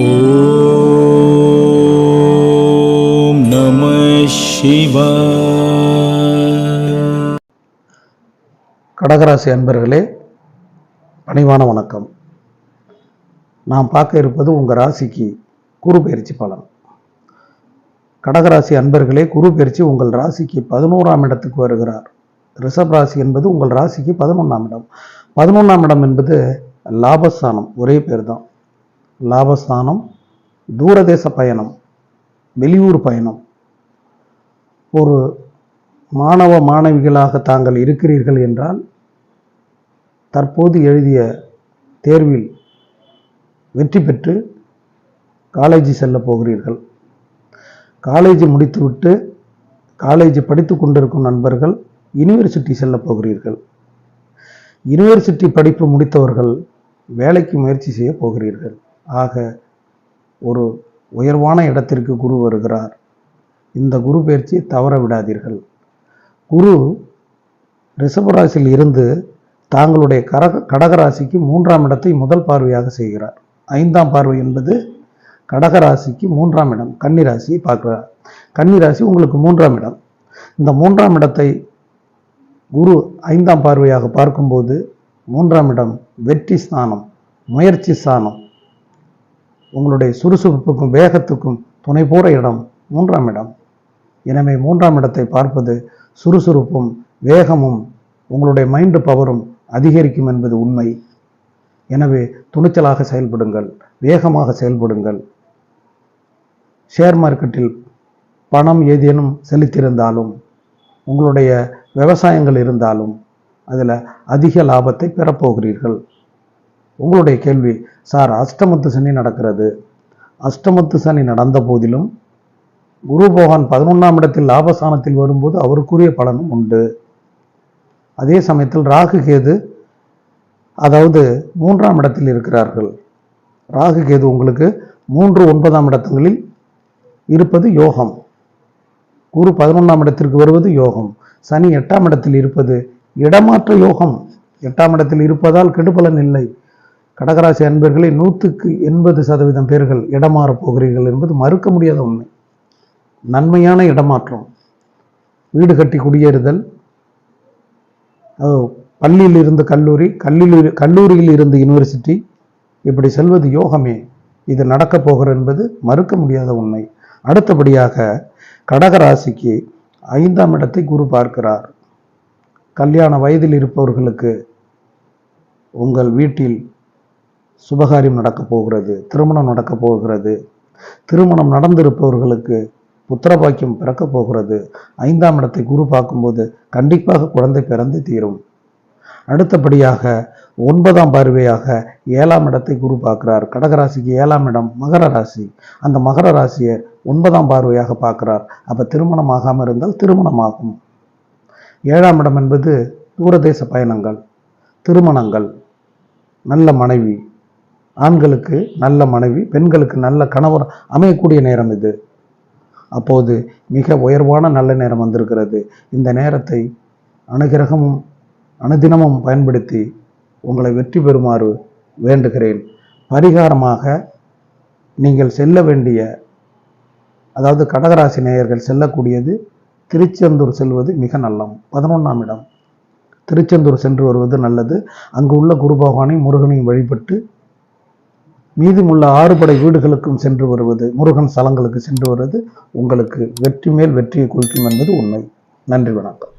ஓம் நம சிவாய. கடகராசி அன்பர்களே பணிவான வணக்கம். நாம் பார்க்க இருப்பது உங்கள் ராசிக்கு குரு பயிற்சி பலன். கடகராசி அன்பர்களே குரு பயிற்சி உங்கள் ராசிக்கு பதினோராம் இடத்துக்கு வருகிறார். ரிஷப் ராசி என்பது உங்கள் ராசிக்கு பதினொன்றாம் இடம். பதினொன்றாம் இடம் என்பது லாபஸ்தானம் ஒரே பேர் தான் லாபஸ்தானம் தூரதேச பயணம் வெளியூர் பயணம். ஒரு மாணவ மாணவிகளாக தாங்கள் இருக்கிறீர்கள் என்றால் தற்போது எழுதிய தேர்வில் வெற்றி பெற்று காலேஜ் செல்ல போகிறீர்கள். காலேஜ் முடித்துவிட்டு காலேஜ் படித்து கொண்டிருக்கும் நண்பர்கள் யுனிவர்சிட்டி செல்ல போகிறீர்கள். யுனிவர்சிட்டி படிப்பு முடித்தவர்கள் வேலைக்கு முயற்சி செய்ய போகிறீர்கள். ஆக ஒரு உயர்வான இடத்திற்கு குரு வருகிறார். இந்த குரு பயிற்சியை தவற விடாதீர்கள். குரு ரிஷபராசியில் இருந்து தாங்களுடைய கரக கடகராசிக்கு மூன்றாம் இடத்தை முதல் பார்வையாக செய்கிறார். ஐந்தாம் பார்வை என்பது கடகராசிக்கு மூன்றாம் இடம் கன்னிராசியை பார்க்கிறார். கன்னிராசி உங்களுக்கு மூன்றாம் இடம். இந்த மூன்றாம் இடத்தை குரு ஐந்தாம் பார்வையாக பார்க்கும்போது மூன்றாம் இடம் வெற்றி ஸ்தானம் முயற்சி ஸ்தானம் உங்களுடைய சுறுசுறுப்புக்கும் வேகத்துக்கும் துணை போகிற இடம் மூன்றாம் இடம். எனவே மூன்றாம் இடத்தை பார்ப்பது சுறுசுறுப்பும் வேகமும் உங்களுடைய மைண்டு பவரும் அதிகரிக்கும் என்பது உண்மை. எனவே துணிச்சலாக செயல்படுங்கள் வேகமாக செயல்படுங்கள். ஷேர் மார்க்கெட்டில் பணம் ஏதேனும் செலுத்தியிருந்தாலும் உங்களுடைய விவசாயங்கள் இருந்தாலும் அதில் அதிக லாபத்தை பெறப்போகிறீர்கள். உங்களுடைய கேள்வி சார் அஷ்டமத்து சனி நடக்கிறது. அஷ்டமத்து சனி நடந்த போதிலும் குரு பகவான் பதினொன்றாம் இடத்தில் லாபஸ்தானத்தில் வரும்போது அவருக்குரிய பலனும் உண்டு. அதே சமயத்தில் ராகு கேது அதாவது மூன்றாம் இடத்தில் இருக்கிறார்கள். ராகு கேது உங்களுக்கு மூன்று ஒன்பதாம் இடத்துங்களில் இருப்பது யோகம். குரு பதினொன்றாம் இடத்திற்கு வருவது யோகம். சனி எட்டாம் இடத்தில் இருப்பது இடமாற்ற யோகம். எட்டாம் இடத்தில் இருப்பதால் கெடுபலன் இல்லை. கடகராசி அன்பர்களே நூற்றுக்கு எண்பது சதவீதம் பேர்கள் இடமாறப் போகிறீர்கள் என்பது மறுக்க முடியாத உண்மை. நன்மையான இடமாற்றம். வீடு கட்டி குடியேறுதல். பள்ளியில் இருந்து கல்லூரி கல்லூரி கல்லூரியில் இருந்து யூனிவர்சிட்டி இப்படி செல்வது யோகமே. இது நடக்கப் போகிறது என்பது மறுக்க முடியாத உண்மை. அடுத்தபடியாக கடகராசிக்கு ஐந்தாம் இடத்தை குரு பார்க்கிறார். கல்யாண வயதில் இருப்பவர்களுக்கு உங்கள் வீட்டில் சுபகாரியம் நடக்கப் போகிறது திருமணம் நடக்கப் போகிறது. திருமணம் நடந்திருப்பவர்களுக்கு புத்திரபாக்கியம் பிறக்கப் போகிறது. ஐந்தாம் இடத்தை குரு பார்க்கும்போது கண்டிப்பாக குழந்தை பிறந்து தீரும். அடுத்தபடியாக ஒன்பதாம் பார்வையாக ஏழாம் இடத்தை குரு பார்க்கிறார். கடகராசிக்கு ஏழாம் இடம் மகர ராசி. அந்த மகர ராசியை ஒன்பதாம் பார்வையாக பார்க்கிறார். அப்ப திருமணம் ஆகாமல் இருந்தால் திருமணமாகும் ஏழாம் இடம் என்பது தூரதேச பயணங்கள் திருமணங்கள் நல்ல மனைவி ஆண்களுக்கு நல்ல மனைவி பெண்களுக்கு நல்ல கணவர் அமையக்கூடிய நேரம் இது. அப்போது மிக உயர்வான நல்ல நேரம் வந்திருக்கிறது. இந்த நேரத்தை அனுகிரகமும் அனுதினமும் பயன்படுத்தி உங்களை வெற்றி பெறுமாறு வேண்டுகிறேன். பரிகாரமாக நீங்கள் செல்ல வேண்டிய அதாவது கடகராசி நேயர்கள் செல்லக்கூடியது திருச்செந்தூர் செல்வது மிக நல்லம். பதினொன்றாம் இடம். திருச்செந்தூர் சென்று வருவது நல்லது. அங்கு உள்ள குரு பகவானையும் முருகனையும் வழிபட்டு மீதமுள்ள ஆறுபடை வீடுகளுக்கும் சென்று வருவது முருகன் ஸ்தலங்களுக்கு சென்று வருவது உங்களுக்கு வெற்றி மேல் வெற்றியை குறிக்கும் என்பது உண்மை. நன்றி வணக்கம்.